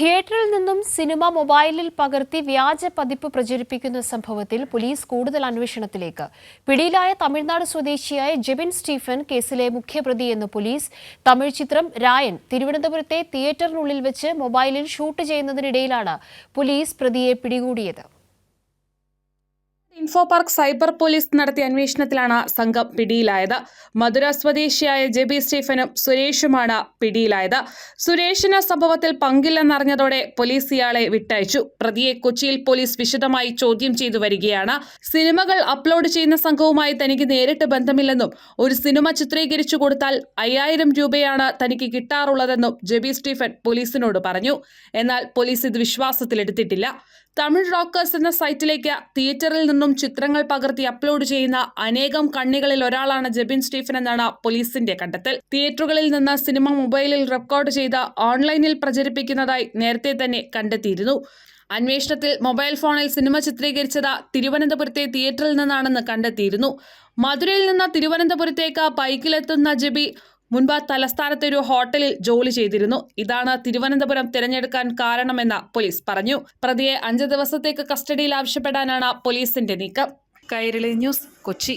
തിയേറ്ററിൽ നിന്നും സിനിമ മൊബൈലിൽ പകർത്തി വ്യാജ പതിപ്പ് പ്രചരിപ്പിക്കുന്ന സംഭവത്തിൽ പോലീസ് കൂടുതൽ അന്വേഷണത്തിലേക്ക്. പിടിയിലായ തമിഴ്നാട് സ്വദേശിയായ ജെബിൻ സ്റ്റീഫൻ കേസിലെ മുഖ്യപ്രതിയെന്ന് പോലീസ്. തമിഴ് ചിത്രം രായൻ തിരുവനന്തപുരത്തെ തിയേറ്ററിനുള്ളിൽ വെച്ച് മൊബൈലിൽ ഷൂട്ട് ചെയ്യുന്നതിനിടയിലാണ് പോലീസ് പ്രതിയെ പിടികൂടിയത്. ഇൻഫോ പാർക്ക് സൈബർ പോലീസ് നടത്തിയ അന്വേഷണത്തിലാണ് സംഘം പിടിയിലായത്. മധുര സ്വദേശിയായ ജെബി സ്റ്റീഫനും സുരേഷുമാണ് പിടിയിലായത്. സുരേഷിന് സംഭവത്തിൽ പങ്കില്ലെന്നറിഞ്ഞതോടെ പോലീസ് ഇയാളെ വിട്ടയച്ചു. പ്രതിയെ കൊച്ചിയിൽ പോലീസ് വിശദമായി ചോദ്യം ചെയ്തു വരികയാണ്. സിനിമകൾ അപ്ലോഡ് ചെയ്യുന്ന സംഘവുമായി തനിക്ക് നേരിട്ട് ബന്ധമില്ലെന്നും ഒരു സിനിമ ചിത്രീകരിച്ചു കൊടുത്താൽ അയ്യായിരം രൂപയാണ് തനിക്ക് കിട്ടാറുള്ളതെന്നും ജെബി സ്റ്റീഫൻ പോലീസിനോട് പറഞ്ഞു. എന്നാൽ പോലീസ് ഇത് വിശ്വാസത്തിലെടുത്തിട്ടില്ല. തമിഴ് റോക്കേഴ്സ് എന്ന സൈറ്റിലേക്ക് തിയേറ്ററിൽ നിന്നും ചിത്രങ്ങൾ പകർത്തി അപ്ലോഡ് ചെയ്യുന്ന അനേകം കണ്ണികളിൽ ഒരാളാണ് ജെബിൻ സ്റ്റീഫൻ എന്നാണ് പോലീസിന്റെ കണ്ടെത്തൽ. തിയേറ്ററുകളിൽ നിന്ന് സിനിമ മൊബൈലിൽ റെക്കോർഡ് ചെയ്ത് ഓൺലൈനിൽ പ്രചരിപ്പിക്കുന്നതായി നേരത്തെ തന്നെ കണ്ടെത്തിയിരുന്നു. അന്വേഷണത്തിൽ മൊബൈൽ ഫോണിൽ സിനിമ ചിത്രീകരിച്ചത് തിരുവനന്തപുരത്തെ തിയേറ്ററിൽ നിന്നാണെന്ന് കണ്ടെത്തിയിരുന്നു. മധുരയിൽ നിന്ന് തിരുവനന്തപുരത്തേക്ക് ബൈക്കിലെത്തുന്ന ജെബി മുൻപ് തലസ്ഥാനത്തെ ഒരു ഹോട്ടലിൽ ജോലി ചെയ്തിരുന്നു. ഇതാണ് തിരുവനന്തപുരം തിരഞ്ഞെടുക്കാൻ കാരണമെന്ന് പോലീസ് പറഞ്ഞു. പ്രതിയെ അഞ്ച് ദിവസത്തേക്ക് കസ്റ്റഡിയിൽ ആവശ്യപ്പെടാനാണ് പോലീസിന്റെ നീക്കം. കൈരളി ന്യൂസ് കൊച്ചി.